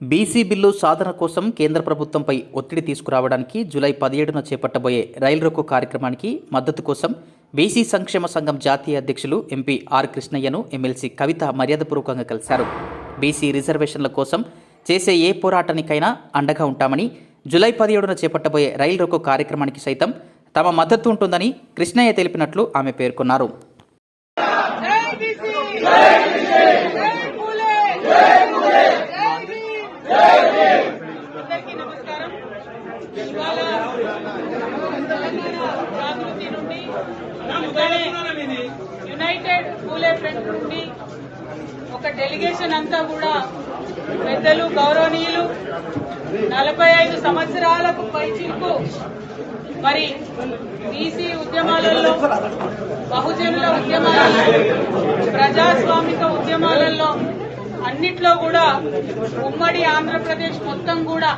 BC bill సాధన కోసం కేంద్ర ప్రభుత్వంపై ఒత్తిడి తీసుకురావడానికి జూలై పదిహేడున చేపట్టబోయే రైలు రొక్కు కార్యక్రమానికి మద్దతు కోసం బీసీ సంక్షేమ సంఘం జాతీయ అధ్యక్షులు ఎంపీ ఆర్ కృష్ణయ్యను ఎమ్మెల్సీ కవిత మర్యాదపూర్వకంగా కలిశారు. బీసీ రిజర్వేషన్ల కోసం చేసే ఏ పోరాటానికైనా అండగా ఉంటామని జూలై పదిహేడున చేపట్టబోయే రైలు రొక్కు కార్యక్రమానికి సైతం తమ మద్దతు ఉంటుందని కృష్ణయ్య తెలిపినట్లు ఆమె పేర్కొన్నారు. ఇవాళ తెలంగాణ జాగృతి నుండి యునైటెడ్ పూలే ఫ్రంట్ నుండి ఒక డెలిగేషన్ అంతా కూడా పెద్దలు గౌరవనీయులు నలభై ఐదు సంవత్సరాలకు పైచిలకు మరి బీసీ ఉద్యమాలలో బహుజనుల ఉద్యమాలలో ప్రజాస్వామిక ఉద్యమాలలో అన్నిట్లో కూడా ఉమ్మడి ఆంధ్రప్రదేశ్ మొత్తం కూడా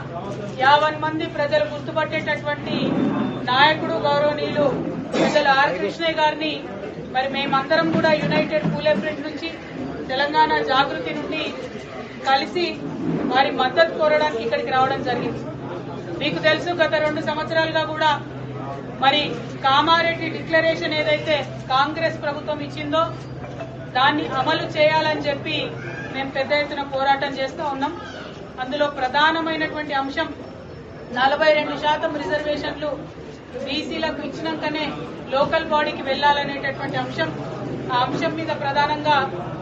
యావన్ మంది ప్రజలు గుర్తుపట్టేటటువంటి నాయకుడు గౌరవనీయులు ప్రజలు ఆర్ కృష్ణయ్య గారిని మరి మేమందరం కూడా యునైటెడ్ పూలే ఫ్రంట్ నుంచి తెలంగాణ జాగృతి నుండి కలిసి వారి మద్దతు కోరడానికి ఇక్కడికి రావడం జరిగింది. మీకు తెలుసు గత రెండు సంవత్సరాలుగా కూడా మరి కామారెడ్డి డిక్లరేషన్ ఏదైతే కాంగ్రెస్ ప్రభుత్వం ఇచ్చిందో దాన్ని అమలు చేయాలని చెప్పి మేము పెద్ద ఎత్తున పోరాటం చేస్తూ ఉన్నాం. అందులో ప్రధానమైనటువంటి అంశం నలభై రెండు శాతం రిజర్వేషన్లు బీసీలకు ఇచ్చినాకనే లోకల్ బాడీకి వెళ్ళాలనేటటువంటి అంశం. ఆ అంశం మీద ప్రధానంగా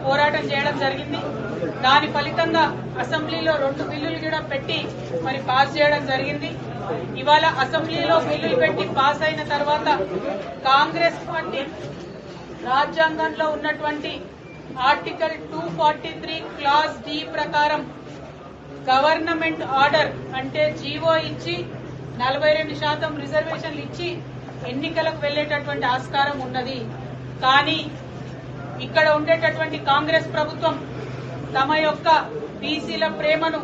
పోరాటం చేయడం జరిగింది. దాని ఫలితంగా అసెంబ్లీలో రెండు బిల్లులు కూడా పెట్టి మరి పాస్ చేయడం జరిగింది. ఇవాళ అసెంబ్లీలో బిల్లులు పెట్టి పాస్ అయిన తర్వాత కాంగ్రెస్ పార్టీ రాజ్యాంగంలో ఉన్నటువంటి article two forty three clause D ప్రకారం గవర్నమెంట్ ఆర్డర్ అంటే జీవో ఇచ్చి నలభై రెండు శాతం రిజర్వేషన్లు ఇచ్చి ఎన్నికలకు వెళ్ళేటటువంటి ఆస్కారం ఉన్నది. కానీ ఇక్కడ ఉండేటటువంటి కాంగ్రెస్ ప్రభుత్వం తమ యొక్క బీసీల ప్రేమను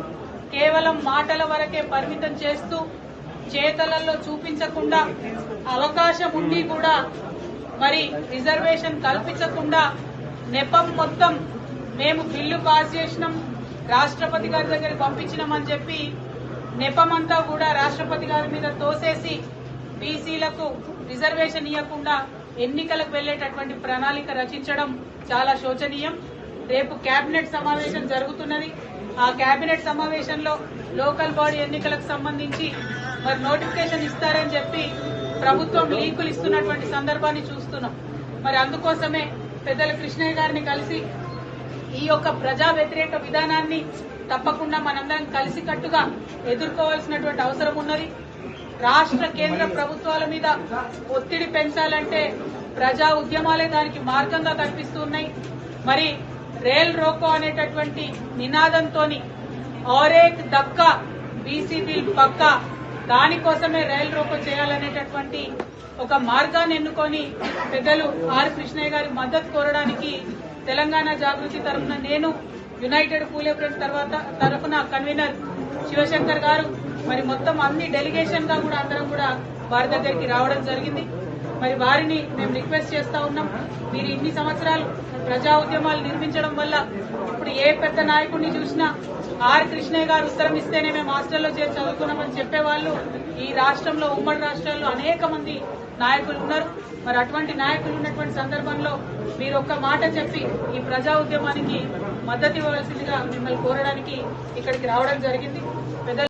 కేవలం మాటల వరకే పరిమితం చేస్తూ చేతలలో చూపించకుండా అవకాశం ఉండి కూడా మరి రిజర్వేషన్ కల్పించకుండా నెపం మొత్తం మేము బిల్లు పాస్ చేసినాం. రాష్ట్రపతి గారి దగ్గరికి పంపించినామని చెప్పి నెపమంతా కూడా రాష్ట్రపతి గారి మీద తోసేసి బీసీలకు రిజర్వేషన్ ఇవ్వకుండా ఎన్నికలకు వెళ్ళేటటువంటి ప్రణాళిక రచించడం చాలా శోచనీయం. రేపు కేబినెట్ సమావేశం జరుగుతున్నది. ఆ కేబినెట్ సమావేశంలో లోకల్ బాడీ ఎన్నికలకు సంబంధించి మరి నోటిఫికేషన్ ఇస్తారని చెప్పి ప్రభుత్వం లీకులు ఇస్తున్నటువంటి సందర్భాన్ని చూస్తున్నాం. మరి అందుకోసమే పెద్దల కృష్ణయ్య గారిని కలిసి ఈ యొక్క ప్రజా వ్యతిరేక విధానాన్ని తప్పకుండా మనందరం కలిసికట్టుగా ఎదుర్కోవాల్సినటువంటి అవసరం ఉన్నది. రాష్ట్ర కేంద్ర ప్రభుత్వాల మీద ఒత్తిడి పెంచాలంటే ప్రజా ఉద్యమాలే దానికి మార్గంగా కనిపిస్తున్నాయి మరి రేల్ రోకో అనేటటువంటి నినాదంతోని ఆరేక్ దక్క బీసీ బిల్ పక్క దానికోసమే రైలు రోకో చేయాలనేటటువంటి ఒక మార్గాన్ని ఎన్నుకొని పెద్దలు ఆర్ కృష్ణయ్య గారి మద్దతు కోరడానికి తెలంగాణ జాగృతి తరఫున నేను యునైటెడ్ పూలే ఫ్రెండ్స్ తర్వాత తరఫున కన్వీనర్ శివశంకర్ గారు మరి మొత్తం అన్ని డెలిగేషన్గా కూడా అందరం కూడా వారి దగ్గరికి రావడం జరిగింది. మరి వారిని మేము రిక్వెస్ట్ చేస్తా ఉన్నాం. మీరు ఇన్ని సంవత్సరాలు ప్రజా ఉద్యమాలు నిర్మించడం వల్ల ఇప్పుడు ఏ పెద్ద నాయకుడిని చూసినా ఆర్ కృష్ణయ్య గారు ఉత్తరం ఇస్తేనే మేము హాస్టల్లో చేసి చదువుకున్నామని చెప్పేవాళ్ళు. ఈ రాష్ట్రంలో ఉమ్మడి రాష్ట్రాల్లో అనేక మంది నాయకులు ఉన్నారు. మరి అటువంటి నాయకులు ఉన్నటువంటి సందర్భంలో మీరు ఒక్క మాట చెప్పి ఈ ప్రజా ఉద్యమానికి మద్దతు ఇవ్వవలసిందిగా మిమ్మల్ని కోరడానికి ఇక్కడికి రావడం జరిగింది. పెద్ద